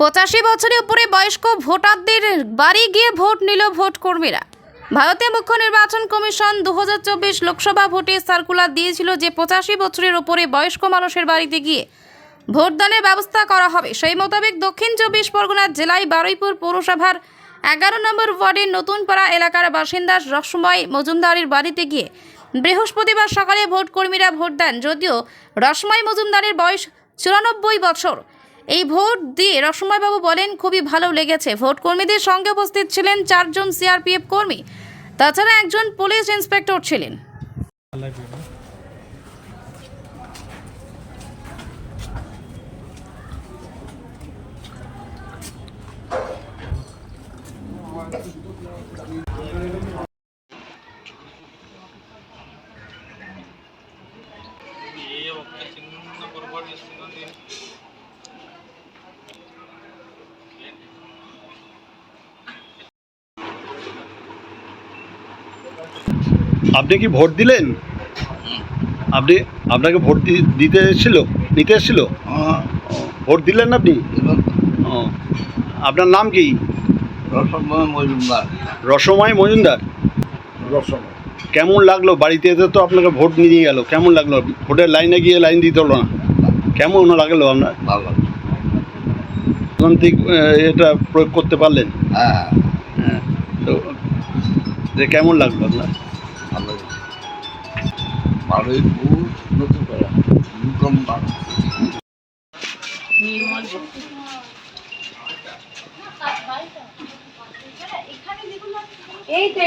পঁচাশি বছরের উপরে বয়স্ক ভোটারদের বাড়ি গিয়ে ভোট নিল ভোট কর্মীরা ভারতীয় মুখ্য নির্বাচন কমিশন দু হাজার চব্বিশ লোকসভা ভোটে সার্কুলার দিয়েছিল যে পঁচাশি বছরের উপরে বয়স্ক মানুষের বাড়িতে গিয়ে ভোটদানের ব্যবস্থা করা হবে। সেই মোতাবেক দক্ষিণ চব্বিশ পরগনার জেলায় বারুইপুর পৌরসভার এগারো নম্বর ওয়ার্ডের নতুনপাড়া এলাকার বাসিন্দা রসময় মজুমদারের বাড়িতে গিয়ে বৃহস্পতিবার সকালে ভোট কর্মীরা ভোট দেন। যদিও রসময় মজুমদারের বয়স চুরানব্বই বছর। এই ভোট দিয়ে রসময়বাবু বলেন খুবই ভালো লেগেছে ভোট কর্মীদের সঙ্গে উপস্থিত ছিলেন চারজন সিআরপিএফ কর্মী তাছাড়া একজন পুলিশ ইন্সপেক্টর ছিলেন ఏ ఒక్క చిన్న పొరపాటు చేస్తుందండి আপনি কি ভোট দিলেন? আপনি আপনাকে ভোট দি- দিতে এসেছিল? নিতে এসেছিল? হ্যাঁ, ভোট দিলেন আপনি? এবার ও। আপনার নাম কি? রসময় মজুমদার। রসময় মজুমদার। রসময়। কেমন লাগল? বাড়িতে এসে তো আপনাকে ভোট নিয়ে গেল। কেমন লাগল? ভোটের লাইনে গিয়ে লাইন দিতে হলো না। কেমন লাগল আপনার? ভালো। এটা প্রয়োগ করতে পারলেন? হ্যাঁ। হ্যাঁ। তো যে কেমন লাগল আপনার? ভালো ভালোই খুব করা নতুন ভালো এই তো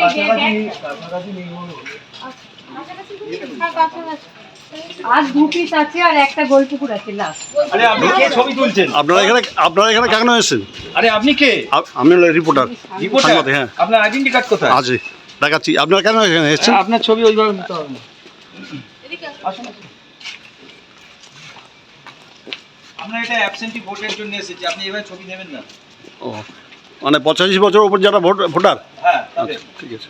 আর দু পিস আছে আর একটা গোল পুকুর আছে লাস্ট আরে আপনি কে ছবি তুলছেন? আপনারা এখানে আপনারা এখানে কেন এসেছেন? আরে আপনি কে? আমি হলো রিপোর্টার রিপোর্টার হ্যাঁ। আপনার আইডেন্টি কার্ড কোথায়? আছে। দেখাচ্ছি আপনার কেন এখানে এসেছেন? আপনার ছবি ওইভাবে নিতে হবে না। আমরা এটা অ্যাবসেন্টি ভোটের জন্য এসেছি। আপনি এভাবে ছবি নেবেন না। ও মানে পঁচাশি বছর উপর যারা ভোট ভোটার? হ্যাঁ। আচ্ছা ঠিক আছে।